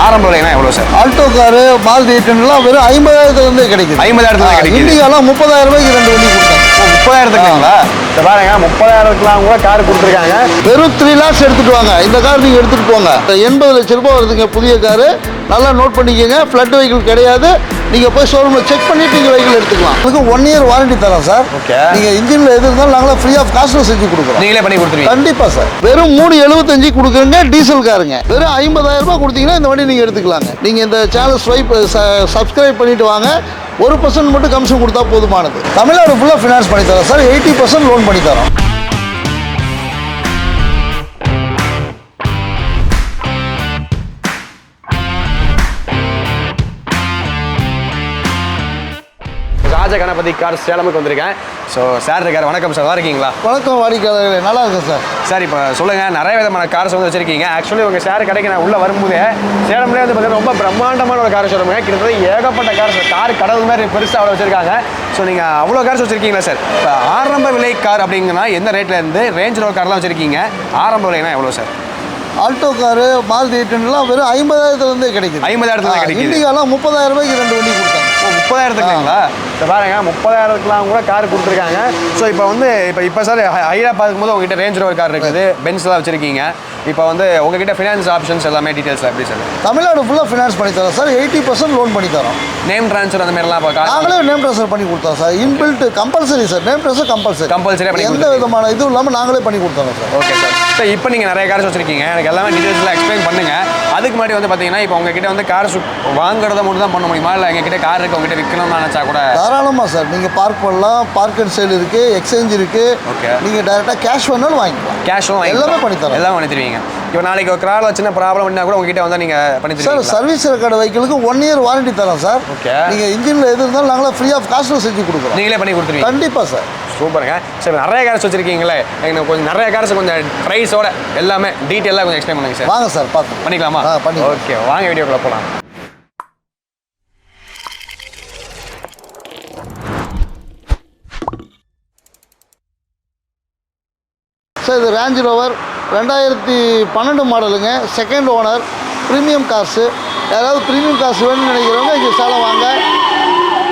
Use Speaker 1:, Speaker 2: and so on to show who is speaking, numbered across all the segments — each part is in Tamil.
Speaker 1: ஆரம்ப விலைனா எவ்வளோ சார்?
Speaker 2: ஆல்டோ காரு மாருதி எயிட்டன்லாம் வெறும் ஐம்பதாயிரத்துலேருந்தே கிடைக்குது.
Speaker 1: ஐம்பதாயிரத்துல
Speaker 2: ஆ,
Speaker 1: கிடைக்குது.
Speaker 2: இண்டிகாலாம் முப்பதாயிரம் ரூபாய்க்கு ரெண்டு வண்டி கொடுத்தாங்க.
Speaker 1: முப்பதாயிரத்துக்குங்களா? சார் பாருங்க முப்பதாயிரத்துக்குலாம் கூட கார் கொடுத்துருக்காங்க.
Speaker 2: வெறும் த்ரீ லேக்ஸ் எடுத்துட்டு வாங்க. இந்த கார் நீங்கள் எடுத்துட்டு போங்க. எண்பது லட்ச ரூபாய் வருதுங்க புதிய காரு. நல்லா நோட் பண்ணிக்கோங்க ஃப்ளட் வெஹிக்கிள் கிடையாது. நீங்கள் போய் ஷோரூமில் செக் பண்ணிட்டு நீங்கள் வெஹிக்கிள் எடுத்துக்கலாம். அதுக்கு ஒன் இயர் வாரண்டி தரோம் சார்.
Speaker 1: Okay.
Speaker 2: நீங்கள் இன்ஜினில் எது இருந்தாலும் நாங்களே ஃப்ரீ ஆஃப் காஸ்ட்டில் செஞ்சு கொடுக்குறோம்.
Speaker 1: நீங்களே பண்ணி கொடுத்துருவீங்க.
Speaker 2: கண்டிப்பா சார். வெறும் மூணு எழுபத்தஞ்சு கொடுக்குறீங்க டீசல் காருங்க. வெறும் ஐம்பதாயிரம் ரூபாய் கொடுத்தீங்கன்னா இந்த வண்டி நீங்க எடுத்துக்கலாங்க? நீங்க இந்த சேனல் ஸ்வைப் சப்ஸ்கிரைப் பண்ணிட்டு வாங்க. ஒரு பர்சன்ட் மட்டும் கமிஷன் கொடுத்தா போதுமானது. தமிழ்நாடு ஃபுல்லாக ஃபினான்ஸ் பண்ணித்தரோம். சார் எயிட்டி பர்சன்ட் லோன் பண்ணித்தரோம்.
Speaker 1: ராஜ கணபதி கார் சேலமுக்கு வந்திருக்கேன். ஸோ சார் இருக்கார். வணக்கம் சார் இருக்கீங்களா?
Speaker 2: வணக்கம் வாடிக்கையாளர்களே. நல்லா இருக்கு சார்
Speaker 1: சார் இப்போ சொல்லுங்க. நிறைய விதமான கார்ஸ் வந்து வச்சிருக்கீங்க. ஆக்சுவலி உங்க சார் கடைக்கு நான் உள்ள வரும்போது சேலம்லேயே வந்து பார்த்தீங்கன்னா ரொம்ப பிரம்மாண்டமான ஒரு கார் ஷோரூம் கிட்டத்தட்ட ஏகப்பட்ட கார் கார் கடவுள் மாதிரி பெருசாக அவ்வளோ வச்சிருக்காங்க. ஸோ நீங்க அவ்வளோ கார்ஸ் வச்சிருக்கீங்களா சார் இப்போ ஆரம்ப விலை கார் அப்படிங்கன்னா எந்த ரேட்ல இருந்து ரேஞ்ச் ரோவர் கார்லாம் வச்சிருக்கீங்க? ஆரம்ப விலைனா எவ்வளோ சார்
Speaker 2: ஆல்டோ காரு மாருதி எயிட்டன்லாம் வெறும் ஐம்பதாயிரத்துலேருந்தே கிடைக்குது.
Speaker 1: ஐம்பதாயிரத்துல கிடைக்குது.
Speaker 2: இண்டிகாலாம் முப்பதாயிரம் ரூபாய்க்கு ரெண்டு வண்டி கொடுத்தாங்க.
Speaker 1: முப்பதாயிரத்துக்குங்களா? இப்போ பாருங்க முப்பதாயிரத்துக்குலாம் கூட கார் கொடுத்துருக்காங்க. ஸோ இப்போ வந்து இப்போ இப்போ சார் ஹையாக பார்க்கும்போது உங்ககிட்ட ரேஞ்ச் ரோவர் கார் இருக்குது. பென்ஸ்லாம் வச்சிருக்கீங்க. இப்போ வந்து உங்ககிட்ட ஃபினான்ஸ் ஆப்ஷன்ஸ் எல்லாமே டீட்டெயில்ஸ் எப்படி சார்
Speaker 2: தமிழ்நாடு ஃபுல்லாக ஃபினான்ஸ் பண்ணி தரோம் சார் எயிட்டி பர்சன்ட் லோன் பண்ணி தரோம்.
Speaker 1: நேம் ட்ரான்ஸ்ஃபர் அந்த மாதிரிலாம் இப்போ
Speaker 2: நாங்களே நேம் ட்ரான்ஸ்ஃபர் பண்ணி கொடுத்தோம் sir inbuilt compulsory sir name transfer compulsory
Speaker 1: பண்ணி
Speaker 2: எந்த. விதமான இதுவும் இல்லாமல் நாங்களே பண்ணி கொடுத்தோம் சார்
Speaker 1: ஓகே சார் சார் இப்போ நீங்கள் நிறைய கார்ஸ் வச்சிருக்கீங்க. எனக்கு எல்லாமே டீட்டெயில்ஸ்லாம் எக்ஸ்பிளைன் பண்ணுங்க. அதுக்கு முன்னாடி வந்து பார்த்தீங்கன்னா இப்போ உங்ககிட்ட வந்து கார் வாங்குறத மட்டும் தான் பண்ண முடியுமா? இல்லை எங்ககிட்ட கார் இருக்கு உங்ககிட்ட விற்கணும்னு நினச்சா கூட?
Speaker 2: தாராளமாக சார் நீங்கள் பார்க் பண்ணலாம். பார்க் அண்ட் சேல் இருக்குது எக்ஸ்சேஞ்ச் இருக்குது
Speaker 1: Okay.
Speaker 2: நீங்கள் டைரெக்டாக கேஷ் வேணாலும் வாங்கிக்கலாம்.
Speaker 1: கேஷும்
Speaker 2: எல்லாமே பண்ணி தரோம்.
Speaker 1: எல்லாம் பண்ணி தருவீங்க. இப்போ நாளைக்கு ஒரு காரில் சின்ன ப்ராப்ளம் பண்ணால் கூட உங்ககிட்ட வந்து நீங்கள் பண்ணி
Speaker 2: சார் சர்வீஸ் ரெக்கார்டு வெஹிக்கிளுக்கு ஒன் இயர் வாரண்டி தரோம் சார்.
Speaker 1: Okay.
Speaker 2: நீங்கள் இன்ஜினில் எது இருந்தாலும் நாங்களே ஃப்ரீ ஆஃப் காஸ்ட்டில் செஞ்சு கொடுக்குறோம்.
Speaker 1: நீங்களே பண்ணி கொடுத்துருவீங்க?
Speaker 2: கண்டிப்பாக சார்.
Speaker 1: சூப்பருங்க. சரி நிறைய கார்ஸ் வச்சிருக்கீங்களே. எனக்கு கொஞ்சம் நிறைய கார்ஸ் கொஞ்சம் ப்ரைஸோட எல்லாமே டீட்டெயிலாக கொஞ்சம் எக்ஸ்பிளைன் பண்ணுங்க சார்.
Speaker 2: வாங்க சார் பார்த்து
Speaker 1: பண்ணிக்கலாமா?
Speaker 2: பண்ணிக்கலாம்.
Speaker 1: ஓகே வாங்க வீடியோக்குள்ள போகலாம்
Speaker 2: சார் இது ரேஞ்ச் ரோவர் ரெண்டாயிரத்தி பன்னெண்டு மாடலுங்க. செகண்ட் ஓனர் ப்ரீமியம் காசு யாராவது ப்ரீமியம் காசு வேணும்னு நினைக்கிறவங்க இங்கே சேலம் வாங்க.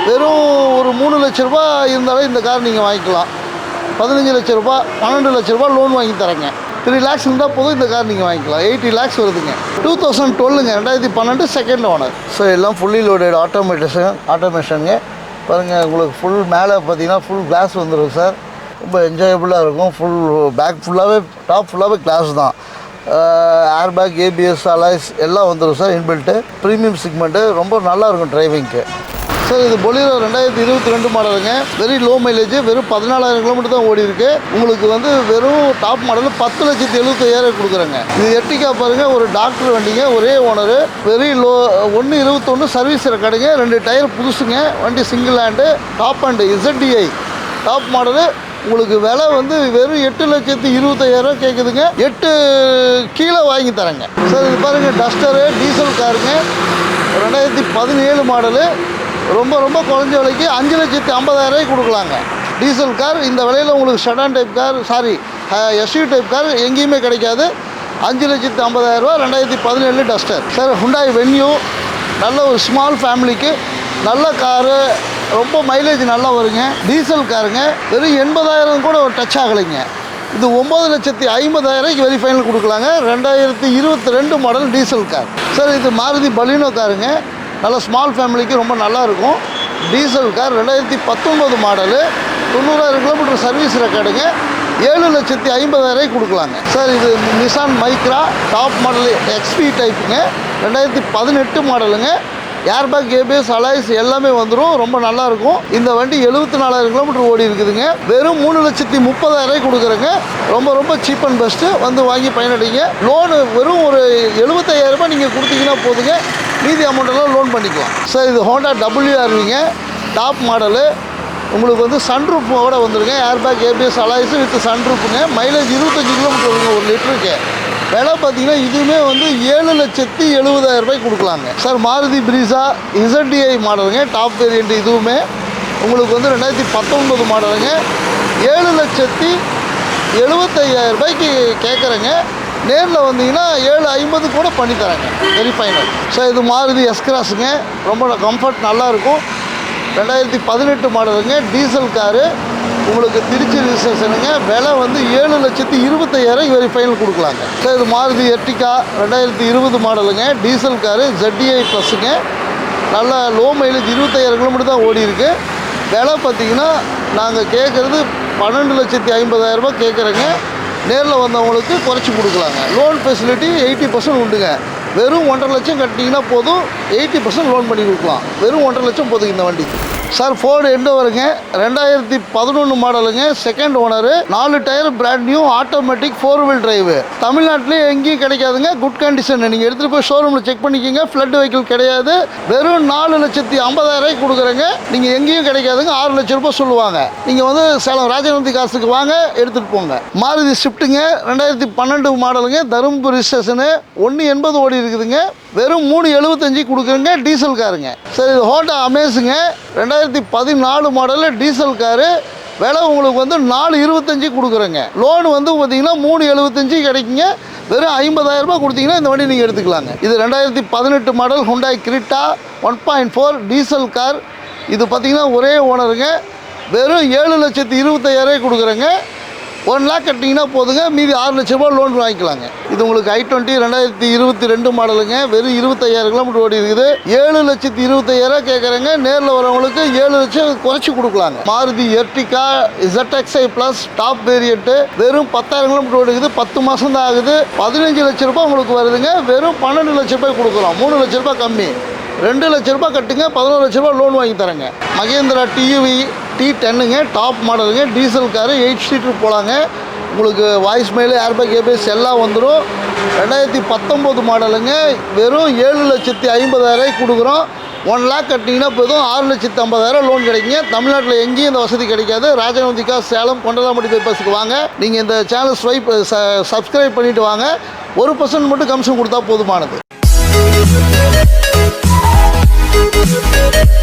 Speaker 2: வெறும் ஒரு மூணு லட்ச ரூபா இருந்தாலே இந்த கார் நீங்கள் வாங்கிக்கலாம். பதினஞ்சு லட்ச ரூபா பன்னெண்டு லட்ச ரூபா லோன் வாங்கி தரேங்க. த்ரீ லேக்ஸ் இருந்தால் போதும் இந்த கார் நீங்கள் வாங்கிக்கலாம். எயிட்டி லேக்ஸ் வருதுங்க. டூ தௌசண்ட் டுவெல்லுங்க ரெண்டாயிரத்தி பன்னெண்டு செகண்ட் ஓனர் ஸோ எல்லாம் ஃபுல்லி லோடட் ஆட்டோமேட்டேஷன் ஆட்டோமேஷனுங்க பாருங்கள் உங்களுக்கு ஃபுல் மேலே பார்த்தீங்கன்னா ஃபுல் கிளாஸ் வந்துடும் சார் ரொம்ப என்ஜாயபுளாக இருக்கும். ஃபுல் பேக் ஃபுல்லாகவே டாப் ஃபுல்லாகவே கிளாஸ் தான். ஏர் பேக் ஏபிஎஸ் அலாய்ஸ் எல்லாம் வந்துடும் சார் இன்பில்ட்டு ப்ரீமியம் சிக்மெண்ட்டு ரொம்ப நல்லா இருக்கும் டிரைவிங்க்கு சார் இது பொலிரோ ரெண்டாயிரத்தி இருபத்தி ரெண்டு மாடலுங்க வெரி லோ மைலேஜ் வெறும் பதினாலாயிரம் கிலோமீட்டர் தான் ஓடி இருக்கு உங்களுக்கு வந்து வெறும் டாப் மாடல் பத்து லட்சத்தி எழுபத்தையாயிரம் கொடுக்குறேங்க. இது எட்டிக்கா பாருங்க ஒரு டாக்டர் வண்டிங்க ஒரே ஓனரு வெரி லோ ஒன்று இருபத்தொன்று சர்வீஸ் ரெக்கார்டுங்க ரெண்டு டயர் புதுசுங்க. வண்டி single hand top hand ZTI top model உங்களுக்கு விலை வந்து வெறும் எட்டு லட்சத்தி இருபத்தையாயிரம் கேட்குதுங்க எட்டு கீழே வாங்கி தரேங்க. சார் இது பாருங்கள் டஸ்டரு டீசல் காருங்க. ரெண்டாயிரத்தி பதினேழு மாடலு. ரொம்ப ரொம்ப குறைஞ்ச விலைக்கு அஞ்சு லட்சத்தி ஐம்பதாயிரரூவாய்க்கு கொடுக்கலாங்க. டீசல் கார் இந்த விலையில் உங்களுக்கு sedan type car sorry SU type car எங்கேயுமே கிடைக்காது. அஞ்சு லட்சத்தி ஐம்பதாயிரரூவா ரெண்டாயிரத்தி பதினேழு டஸ்டர். சார் ஹுண்டாய் வென்யூ நல்ல ஒரு ஸ்மால் ஃபேமிலிக்கு நல்ல காரு ரொம்ப மைலேஜ் நல்லா வருங்க. டீசல் காருங்க வெறும் எண்பதாயிரம் கூட ஒரு டச் ஆகலைங்க. இது ஒம்பது லட்சத்தி ஐம்பதாயிரம் வெரி ஃபைனல் கொடுக்கலாங்க. ரெண்டாயிரத்தி இருபத்தி ரெண்டு மாடல் டீசல் கார் சார் இது மாருதி பலினோ காருங்க நல்ல ஸ்மால் ஃபேமிலிக்கு ரொம்ப நல்லா இருக்கும். டீசல் கார் ரெண்டாயிரத்தி பத்தொம்போது மாடலு தொண்ணூறாயிரம் கிலோமீட்டர் சர்வீஸ் ரெக்கார்டுங்க ஏழு லட்சத்தி ஐம்பதாயிரம் கொடுக்கலாங்க. சார் இது Nissan Micra top model XP டைப்புங்க ரெண்டாயிரத்தி பதினெட்டு மாடலுங்க ஏர்பேக் ஏபிஎஸ் அலாய்ஸ் எல்லாமே வந்துடும் ரொம்ப நல்லா இருக்கும் இந்த வண்டி எழுபத்தி நாலாயிரம் கிலோமீட்டர் ஓடி இருக்குதுங்க. வெறும் மூணு லட்சத்தி முப்பதாயிரம் கொடுக்குறேங்க. ரொம்ப ரொம்ப சீப் அண்ட் பெஸ்ட்டு வந்து வாங்கி பயனடைங்க. லோனு வெறும் ஒரு எழுபத்தையாயிரம் ரூபாய் நீங்கள் கொடுத்தீங்கன்னா போதுங்க. மீதி அமௌண்ட்டெல்லாம் லோன் பண்ணிக்கலாம். சார் இது ஹோண்டா டபிள்யூஆர்விங்க டாப் மாடலு உங்களுக்கு வந்து சன்ரூஃபோட வந்துருங்க. ஏர்பேக் ஏபிஎஸ் அலாய்ஸு வித் சன்ரூஃபுங்க மைலேஜ் இருபத்தஞ்சி கிலோமீட்டர் வருங்க ஒரு லிட்டருக்கு விலை பார்த்தீங்கன்னா இதுவுமே வந்து ஏழு லட்சத்தி எழுபதாயிரம் ரூபாய் கொடுக்கலாங்க. சார் மாருதி பிரிசா இசட்டிஐ மாடலுங்க. டாப் வேரியண்ட் இதுவுமே உங்களுக்கு வந்து ரெண்டாயிரத்தி பத்தொன்பது மாடலுங்க. ஏழு லட்சத்தி எழுபத்தையாயிரம் ரூபாய்க்கு கேட்குறேங்க. நேரில் வந்தீங்கன்னா ஏழு ஐம்பது கூட பண்ணித்தரேங்க வெரி ஃபைனல் ஸோ இது மாருதி எஸ்கிராஸுங்க ரொம்ப கம்ஃபர்ட் நல்லாயிருக்கும் ரெண்டாயிரத்தி பதினெட்டு மாடலுங்க. Diesel car. உங்களுக்கு திருச்சி ரிஜிஸ்ட்ரேஷனுங்க விலை வந்து ஏழு லட்சத்தி இருபத்தையாயிரம் வெரி ஃபைனல் கொடுக்கலாங்க. சார் இது மாருதி எர்டிகா ரெண்டாயிரத்தி இருபது மாடலுங்க. டீசல் காரு ஜெட்டிஐ ப்ளஸ்ஸுங்க நல்ல லோ மைலேஜ் இருபத்தையாயிரம் கிலோமீட்டர் தான் ஓடி இருக்கு. விலை பார்த்தீங்கன்னா நாங்கள் கேட்குறது பன்னெண்டு லட்சத்தி ஐம்பதாயிரரூபா கேட்குறேங்க நேரில் வந்தவங்களுக்கு குறைச்சி கொடுக்கலாங்க. லோன் ஃபெசிலிட்டி எயிட்டி பர்சன்ட் உண்டுங்க. வெறும் ஒன்றரை லட்சம் கட்டினீங்கன்னா போதும். எயிட்டி பர்சன்ட் லோன் பண்ணி கொடுக்கலாம். வெறும் ஒன்றரை லட்சம் போதுங்க இந்த வண்டிக்கு. சார் ஃபோர்டு எண்டு வருங்க. ரெண்டாயிரத்தி பதினொன்று மாடலுங்க. செகண்ட் ஓனரு நாலு tyre brand new automatic four wheel drive தமிழ்நாட்டிலேயே எங்கேயும் கிடைக்காதுங்க. குட் கண்டிஷன் நீங்கள் எடுத்துகிட்டு போய் ஷோரூமில் செக் பண்ணிக்கோங்க. ஃப்ளட் வெஹிக்கிள் கிடையாது. வெறும் நாலு லட்சத்தி ஐம்பதாயிரம் கொடுக்குறேங்க. நீங்கள் எங்கேயும் கிடைக்காதுங்க. ஆறு லட்ச ரூபாய் சொல்லுவாங்க. நீங்கள் வந்து சேலம் ராஜநந்தி காசுக்கு வாங்க எடுத்துகிட்டு போங்க. மாருதி ஷிஃப்ட்டுங்க ரெண்டாயிரத்தி பன்னெண்டு மாடலுங்க. தருமபுரி ஸ்டேஷனு ஒன்று எண்பது ஓடி இருக்குதுங்க. வெறும் மூணு எழுபத்தஞ்சு கொடுக்குறேங்க டீசல் காருங்க. சரி இது ஹோண்டா அமேஸுங்க ரெண்டாயிரத்தி பதினாலு மாடலு டீசல் காரு. விலை உங்களுக்கு வந்து நாலு இருபத்தஞ்சி கொடுக்குறேங்க. லோன் வந்து பார்த்தீங்கன்னா மூணு எழுபத்தஞ்சி கிடைக்குங்க. வெறும் ஐம்பதாயிரம் ரூபாய் கொடுத்தீங்கன்னா இந்த வண்டி நீங்கள் எடுத்துக்கலாங்க. இது ரெண்டாயிரத்தி பதினெட்டு model Hyundai Creta one point four diesel car இது பார்த்தீங்கன்னா ஒரே ஓனருங்க வெறும் ஏழு லட்சத்தி இருபத்தையாயிரம் கொடுக்குறேங்க. ஒன் லேக் கட்டிங்கன்னா போதுங்க. மீதி ஆறு லட்ச ரூபா லோன் வாங்கிக்கலாங்க. இது உங்களுக்கு ஐ டுவெண்ட்டி ரெண்டாயிரத்தி இருபத்தி ரெண்டு மாடலுங்க. வெறும் இருபத்தையாயிரம் கிலோமீட்டர் ஓடி இருக்குது. ஏழு லட்சத்தி இருபத்தையாயிரம் கேட்குறேங்க. நேரில் வரவங்களுக்கு ஏழு லட்சம் குறைச்சி கொடுக்கலாங்க. Maruti Ertiga ZXI plus top variant வெறும் பத்தாயிரம் கிலோமீட்டர் ஓடி இருக்குது. பத்து மாதம் தான் ஆகுது. பதினஞ்சு லட்ச ரூபாய் உங்களுக்கு வருதுங்க. வெறும் பன்னெண்டு லட்ச ரூபாய் கொடுக்குறோம் மூணு லட்ச ரூபாய் கம்மி. ரெண்டு லட்ச ரூபாய் கட்டுங்க. பதினோரு லட்ச ரூபாய் லோன் வாங்கி தரேங்க. மகேந்திரா டிவி டி டென்னுங்க டாப் மாடலுங்க டீசல் காரு எயிட் சீட்டர் போகலாங்க உங்களுக்கு வாய்ஸ் மெயில் ஏர்பேக் ஏபிஎஸ் எல்லாம் வந்துடும் ரெண்டாயிரத்தி பத்தொம்போது மாடலுங்க. வெறும் ஏழு லட்சத்தி ஐம்பதாயிரம் கொடுக்குறோம். ஒன் லேக் கட்டிங்கன்னா போதும். ஆறு லட்சத்தி ஐம்பதாயிரம் லோன் கிடைக்குங்க. தமிழ்நாட்டில் எங்கேயும் இந்த வசதி கிடைக்காது. ராஜநந்திகா சேலம் கொண்டலாம்பட்டி பைபாஸுக்கு வாங்க. நீங்கள் இந்த சேனல் ஸ்வைப் சப்ஸ்கிரைப் பண்ணிவிட்டு வாங்க. ஒரு பர்சன்ட் மட்டும் கமிஷன் கொடுத்தா போதுமானது.
Speaker 3: Thank you.